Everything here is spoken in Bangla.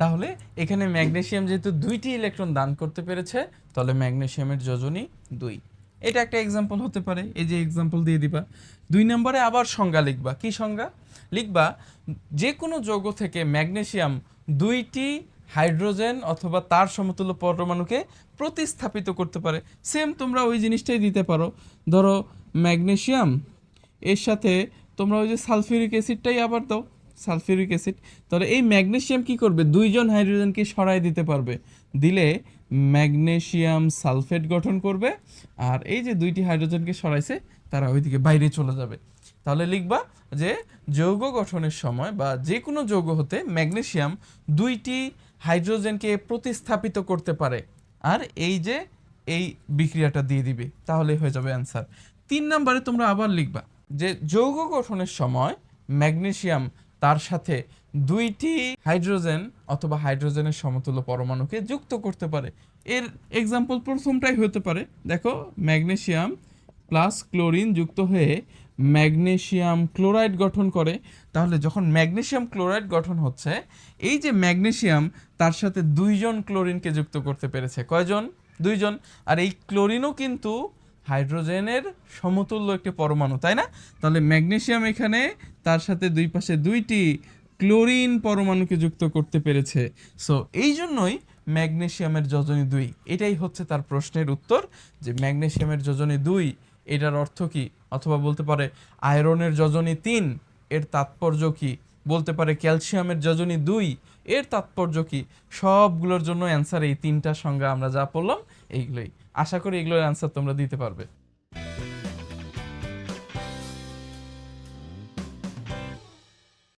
তাহলে এখানে ম্যাগনেশিয়াম যেহেতু দুইটি ইলেকট্রন দান করতে পেরেছে, তাহলে ম্যাগনেশিয়ামের যোজনী দুই। এটা একটা এক্সাম্পল হতে পারে, এই যে এক্সাম্পল দিয়ে দিবা। দুই নম্বরে আবার সংজ্ঞা লিখবা। কি সংজ্ঞা? লিখবা যে কোনো যৌগ থেকে ম্যাগনেশিয়াম দুইটি হাইড্রোজেন অথবা তার সমতুল্য পরমাণুকে প্রতিস্থাপিত করতে পারে। সেম তোমরা ওই জিনিসটাই দিতে পারো। ধরো, ম্যাগনেশিয়াম, এর সাথে তোমরা ওই যে সালফিউরিক অ্যাসিডটাই আবার দাও। সালফিউরিক অ্যাসিড, তাহলে এই ম্যাগনেসিয়াম কি করবে? দুইজন হাইড্রোজেনকে সরাই দিতে পারবে। দিলে ম্যাগনেশিয়াম সালফেট গঠন করবে, আর এই যে দুইটি হাইড্রোজেনকে সরাইছে, তারা ওইদিকে বাইরে চলে যাবে। তাহলে লিখবা যে যৌগ গঠনের সময় বা যে কোনো যৌগ হতে ম্যাগনেশিয়াম দুইটি হাইড্রোজেনকে প্রতিস্থাপিত করতে পারে। আর এই যে এই বিক্রিয়াটা দিয়ে দিবে, তাহলে হয়ে যাবে অ্যান্সার। তিন নম্বরে তোমরা আবার লিখবা যে যৌগ গঠনের সময় ম্যাগনেসিয়াম তার সাথে দুইটি হাইড্রোজেন অথবা হাইড্রোজেনের সমতুল্য পরমাণুকে যুক্ত করতে পারে। এর এক্সাম্পল প্রথমটাই হতে পারে। দেখো ম্যাগনেশিয়াম প্লাস ক্লোরিন যুক্ত হয়ে ম্যাগনেশিয়াম ক্লোরাইড গঠন করে। তাহলে যখন ম্যাগনেশিয়াম ক্লোরাইড গঠন হচ্ছে, এই যে ম্যাগনেশিয়াম তার সাথে দুইজন ক্লোরিনকে যুক্ত করতে পেরেছে। কয়জন? দুইজন। আর এই ক্লোরিনও কিন্তু হাইড্রোজেনের সমতুল্য একটি পরমাণু, তাই না? তাহলে ম্যাগনেশিয়াম এখানে তার সাথে দুই পাশে দুইটি ক্লোরিন পরমাণুকে যুক্ত করতে পেরেছে। সো এই জন্যই ম্যাগনেশিয়ামের যোজনী দুই। এটাই হচ্ছে তার প্রশ্নের উত্তর যে ম্যাগনেশিয়ামের যোজনী দুই, এটার অর্থ কি? অথবা বলতে পারে আয়রনের যোজনী তিন, এর তাৎপর্য কি? বলতে পারে ক্যালসিয়ামের যোজনী দুই, এর তাৎপর্য কি? সবগুলোর জন্য অ্যান্সার এই তিনটা সংজ্ঞা আমরা যা পড়লাম, এইগুলোই। আশা করি এগুলোর অ্যান্সার তোমরা দিতে পারবে।